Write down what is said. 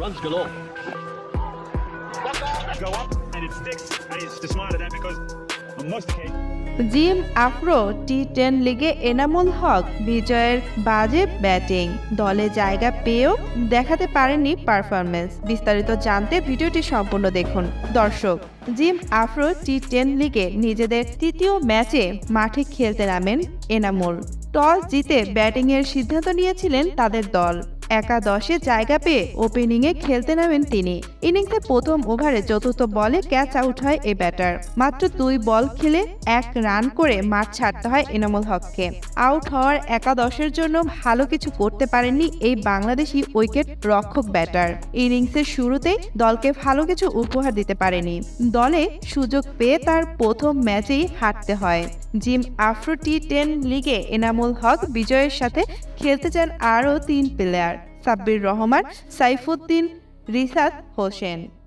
Runs galore. go up and it sticks. I used to smile at that because on most occasions. Zim Afro T ten লিগে এনামুল হক বিজয়ের বাজে batting দলে জায়গা পেয়েও দেখাতে পারেননি পারফরমেন্স বিস্তারিত জানতে ভিডিওটি সম্পূর্ণ দেখুন দর্শক জিম আফ্রো টি টেন লিগে নিজেদের তৃতীয় ম্যাচে মাঠে খেলতে নামেন এনামুল টস জিতে ব্যাটিংয়ের সিদ্ধান্ত নিয়েছিলেন তাদের দল একাদশে জায়গা পেয়ে ওপেনিংয়ে খেলতে নামেন তিনি। ইনিংসে প্রথম ওভারে চতুর্থ বলে ক্যাচ আউট হয় এ ব্যাটার মাত্র দুই বল খেলে এক রান করে মাঠ ছাড়তে হয় এনামুল হককে। আউট হওয়ার একাদশের জন্য ভালো কিছু করতে পারেননি এই বাংলাদেশি উইকেট রক্ষক ব্যাটার ইনিংসের শুরুতেই দলকে ভালো কিছু উপহার দিতে পারেনি। দলে সুযোগ পেয়ে তার প্রথম ম্যাচেই হারতে হয়। জিম আফ্রো টি টেন লিগে এনামুল হক বিজয়ের সাথে খেলতে চান আরও তিন প্লেয়ার সাব্বির রহমান, সাইফুদ্দিন, রিসাদ হোসেন।